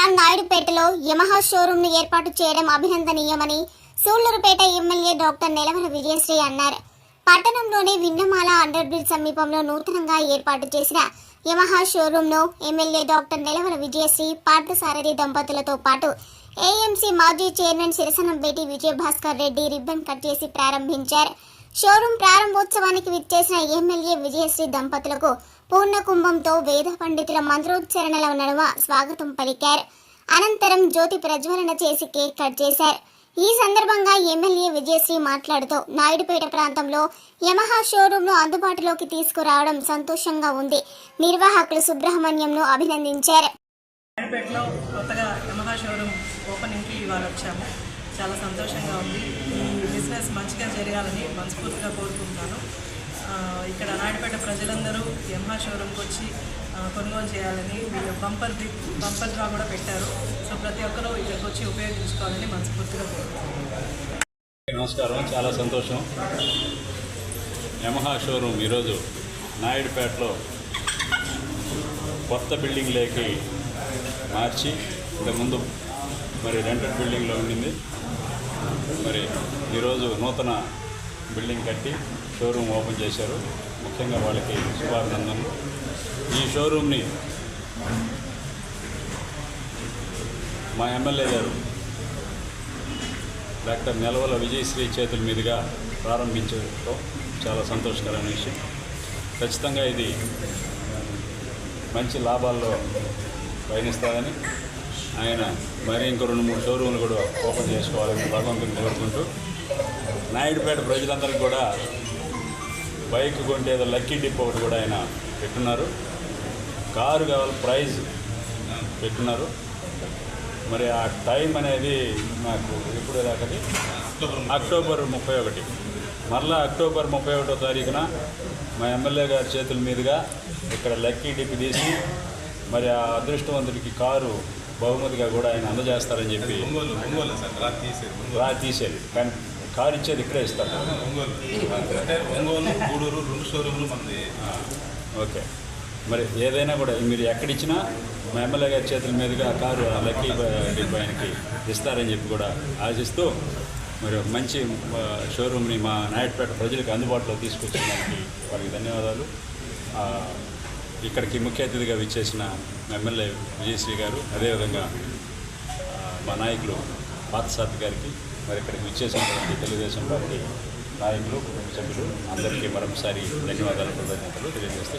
జిల్లా నాయుడుపేటలో యమహా షోరూమ్ను ఏర్పాటు చేయడం అభినందనీయమని సూళ్ళూరుపేట ఎమ్మెల్యే డాక్టర్ నెలవల విజయశ్రీ అన్నారు. పట్టణంలోని విన్నమాల అండర్ బ్రిడ్జ్ సమీపంలో నూతనంగా ఏర్పాటు చేసిన యమహా షోరూమ్ను ఎమ్మెల్యే డాక్టర్ నెలవల విజయశ్రీ పార్థసారథి దంపతులతో పాటు ఏఎంసీ మాజీ chairman Sirasanampeti Vijayabhaskar Reddy ribbon cut చేసి ప్రారంభించారు. షోరూం ప్రారంభోత్సవానికి విచ్చేసిన ఎమ్మెల్యే విజయశ్రీ దంపతులకు పూర్ణ కుంభంతో వేద పండితుల మంత్రోచ్చరణల నడుమ స్వాగతం పలికారు. అనంతరం జ్యోతి ప్రజ్వలన చేసి కేక్ కట్ చేశారు. ఈ సందర్భంగా ఎమ్మెల్యే విజయశ్రీ మాట్లాడుతూ నాయుడుపేట ప్రాంతంలో యమహా షోరూంను అందుబాటులోకి తీసుకురావడం సంతోషంగా ఉంది. నిర్వాహకులు సుబ్రహ్మణ్యంను అభినందించారు. నాయుడుపేటలో కొత్తగా యమహా షోరూమ్ ఓపెనింగ్కి ఇవాళ వచ్చాము. చాలా సంతోషంగా ఉంది. ఈ బిజినెస్ మంచిగా జరగాలని మనస్ఫూర్తిగా కోరుకుంటున్నాను ఇక్కడ నాయుడుపేట ప్రజలందరూ యమహా షోరూమ్కి వచ్చి కొనుగోలు చేయాలని వీళ్ళు బంపర్ డ్రిప్ బంపర్ డ్రా కూడా పెట్టారు. సో ప్రతి ఒక్కరూ ఇక్కడికి వచ్చి ఉపయోగించుకోవాలని మనస్ఫూర్తిగా కోరుకుంటున్నాను. నమస్కారం. చాలా సంతోషం. యమహా షోరూమ్ ఈరోజు నాయుడుపేటలో కొత్త బిల్డింగ్లోకి మార్చి ఇంతకుముందు మరి రెంటెడ్ బిల్డింగ్లో ఉండింది. మరి ఈరోజు నూతన బిల్డింగ్ కట్టి షోరూమ్ ఓపెన్ చేశారు. ముఖ్యంగా వాళ్ళకి శుభాభినందనలు. ఈ షోరూమ్ని మా ఎమ్మెల్యే గారు డాక్టర్ నెలవల విజయశ్రీ చేతుల మీదుగా ప్రారంభించడం చాలా సంతోషకరమైన విషయం. ఖచ్చితంగా ఇది మంచి లాభాల్లో పయనిస్తారని ఆయన మరి ఇంకో రెండు మూడు షోరూమ్లు కూడా ఓపెన్ చేసుకోవాలని భగవంతుని కోరుకుంటూ నాయుడుపేట ప్రజలందరికీ కూడా బైక్ కొంటే ఏదో లక్కీ డిప్ ఒకటి కూడా ఆయన పెట్టున్నారు. కారు కావాలి ప్రైజ్ పెట్టున్నారు. మరి ఆ టైం అనేది నాకు ఎప్పుడు దాకది అక్టోబర్ ముప్పై ఒకటి. మరలా అక్టోబర్ ముప్పై ఒకటో తారీఖున మా ఎమ్మెల్యే గారి చేతుల మీదుగా ఇక్కడ లక్కీ డిప్ తీసి మరి ఆ అదృష్టవంతుడికి కారు బహుమతిగా కూడా ఆయన అందజేస్తారని చెప్పి తీసేది ఒంగోలు రా తీసేది కానీ కారు ఇచ్చేది ఇక్కడే ఇస్తారు. గూడూరు రెండు షోరూమ్లు మనది. ఓకే. మరి ఏదైనా కూడా మీరు ఎక్కడిచ్చినా మా ఎమ్మెల్యే గారి చేతుల మీదుగా ఆ కారు ఆ లక్కీ ఆయనకి ఇస్తారని చెప్పి కూడా ఆశిస్తూ మరి ఒక మంచి షోరూమ్ని మా నాయుడుపేట ప్రజలకు అందుబాటులో తీసుకొచ్చిన దానికి వారికి ధన్యవాదాలు. ఇక్కడికి ముఖ్య అతిథిగా విచ్చేసిన ఎమ్మెల్యే విజయశ్రీ గారు అదేవిధంగా మా నాయకులు పార్థసారథి గారికి మరి ఇక్కడికి విచ్చేసినటువంటి తెలుగుదేశం పార్టీ నాయకులు కుటుంబ సభ్యులు అందరికీ మరొకసారి ధన్యవాదాలు కృతజ్ఞతలు తెలియజేస్తూ